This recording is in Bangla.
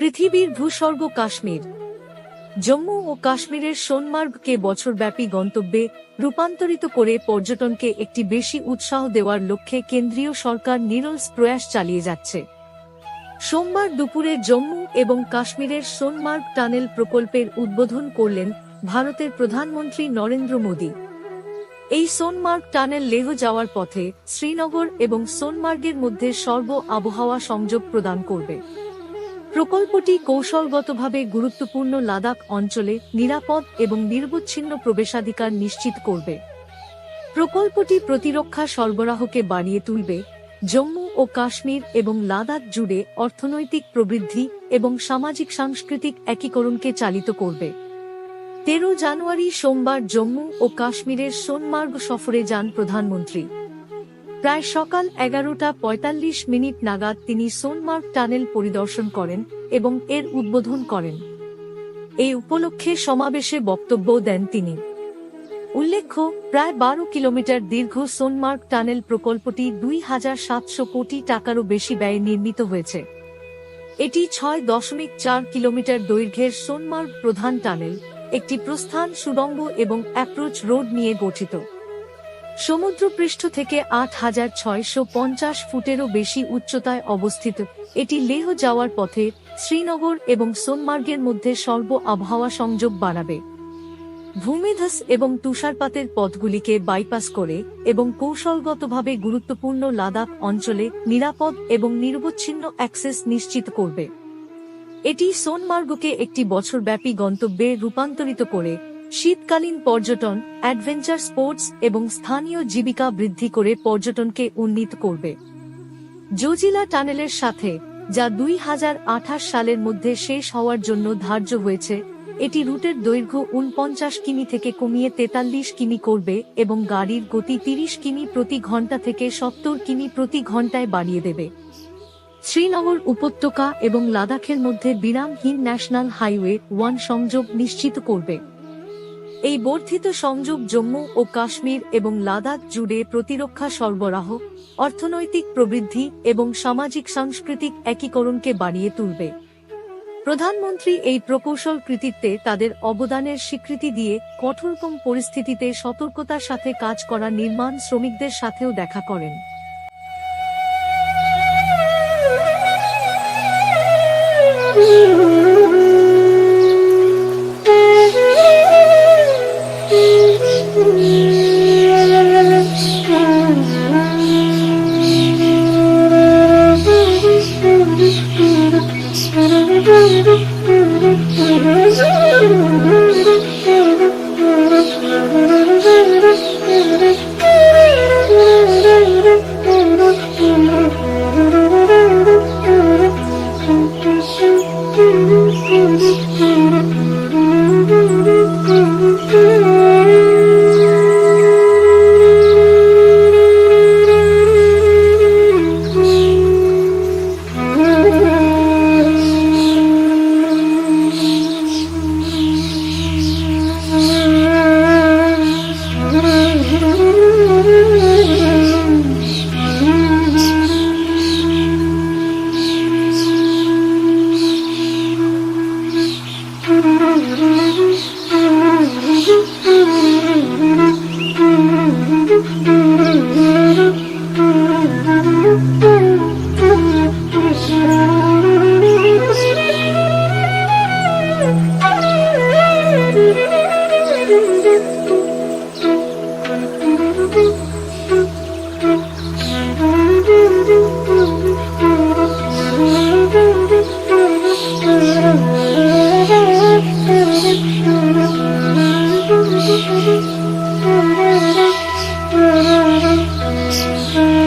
পৃথিবীর ভূস্বর্গ কাশ্মীর। জম্মু ও কাশ্মীরের সোনমার্গকে বছরব্যাপী গন্তব্যে রূপান্তরিত করে পর্যটনকে একটি বেশি উৎসাহ দেওয়ার লক্ষ্যে কেন্দ্রীয় সরকার নিরলস প্রয়াস চালিয়ে যাচ্ছে। সোমবার দুপুরে জম্মু এবং কাশ্মীরের সোনমার্গ টানেল প্রকল্পের উদ্বোধন করলেন ভারতের প্রধানমন্ত্রী নরেন্দ্র মোদী। এই সোনমার্গ টানেল লেহ যাওয়ার পথে শ্রীনগর এবং সোনমার্গের মধ্যে সর্ব আবহাওয়া সংযোগ প্রদান করবে। প্রকল্পটি কৌশলগতভাবে গুরুত্বপূর্ণ লাদাখ অঞ্চলে নিরাপদ এবং নির্বচ্ছিন্ন প্রবেশাধিকার নিশ্চিত করবে। প্রকল্পটি প্রতিরক্ষা সরবরাহকে বাড়িয়ে তুলবে। জম্মু ও কাশ্মীর এবং লাদাখ জুড়ে অর্থনৈতিক প্রবৃদ্ধি এবং সামাজিক সাংস্কৃতিক একীকরণকে চালিত করবে। তেরো জানুয়ারি সোমবার জম্মু ও কাশ্মীরের সোনমার্গ সফরে যান প্রধানমন্ত্রী। প্রায় সকাল এগারোটা পঁয়তাল্লিশ মিনিট নাগাদ তিনি সোনমার্গ টানেল পরিদর্শন করেন এবং এর উদ্বোধন করেন। এই উপলক্ষে সমাবেশে বক্তব্য দেন তিনি। উল্লেখ্য, প্রায় বারো কিলোমিটার দীর্ঘ সোনমার্গ টানেল প্রকল্পটি দুই হাজার সাতশো কোটি টাকারও বেশি ব্যয়ে নির্মিত হয়েছে। এটি ছয় দশমিক চার কিলোমিটার দৈর্ঘ্যের সোনমার্গ প্রধান টানেল, একটি প্রস্থান সুড়ঙ্গ এবং অ্যাপ্রোচ রোড নিয়ে গঠিত। সমুদ্রপৃষ্ঠ থেকে আট হাজার ছয়শো পঞ্চাশ ফুটেরও বেশি উচ্চতায় অবস্থিত। এটি লেহ যাওয়ার পথে শ্রীনগর এবং সোনমার্গের মধ্যে সর্ব আবহাওয়া সংযোগ বাড়াবে। ভূমিধস এবং তুষারপাতের পথগুলিকে বাইপাস করে এবং কৌশলগতভাবে গুরুত্বপূর্ণ লাদাখ অঞ্চলে নিরাপদ এবং নিরবচ্ছিন্ন অ্যাক্সেস নিশ্চিত করবে। এটি সোনমার্গকে একটি বছরব্যাপী গন্তব্যে রূপান্তরিত করে শীতকালীন পর্যটন অ্যাডভেঞ্চার স্পোর্টস এবং স্থানীয় জীবিকা বৃদ্ধি করে পর্যটনকে উন্নীত করবে। জজিলা টানেলের সাথে, যা দুই হাজার আঠাশ সালের মধ্যে শেষ হওয়ার জন্য ধার্য হয়েছে, এটি রুটের দৈর্ঘ্য উনপঞ্চাশ কিমি থেকে কমিয়ে তেতাল্লিশ কিমি করবে এবং গাড়ির গতি তিরিশ কিমি প্রতি ঘণ্টা থেকে সত্তর কিমি প্রতি ঘন্টায় বাড়িয়ে দেবে। শ্রীনগর উপত্যকা এবং লাদাখের মধ্যে বিরামহীন ন্যাশনাল হাইওয়ে ওয়ান সংযোগ নিশ্চিত করবে। এই বর্ধিত সংযোগ জম্মু ও কাশ্মীর এবং লাদাখ জুড়ে প্রতিরক্ষা সরবরাহ, অর্থনৈতিক প্রবৃদ্ধি এবং সামাজিক সাংস্কৃতিক একীকরণকে বাড়িয়ে তুলবে। প্রধানমন্ত্রী এই প্রকৌশল কৃতিত্বে তাদের অবদানের স্বীকৃতি দিয়ে কঠোরতম পরিস্থিতিতে সতর্কতার সাথে কাজ করা নির্মাণ শ্রমিকদের সাথেও দেখা করেন। Thank you.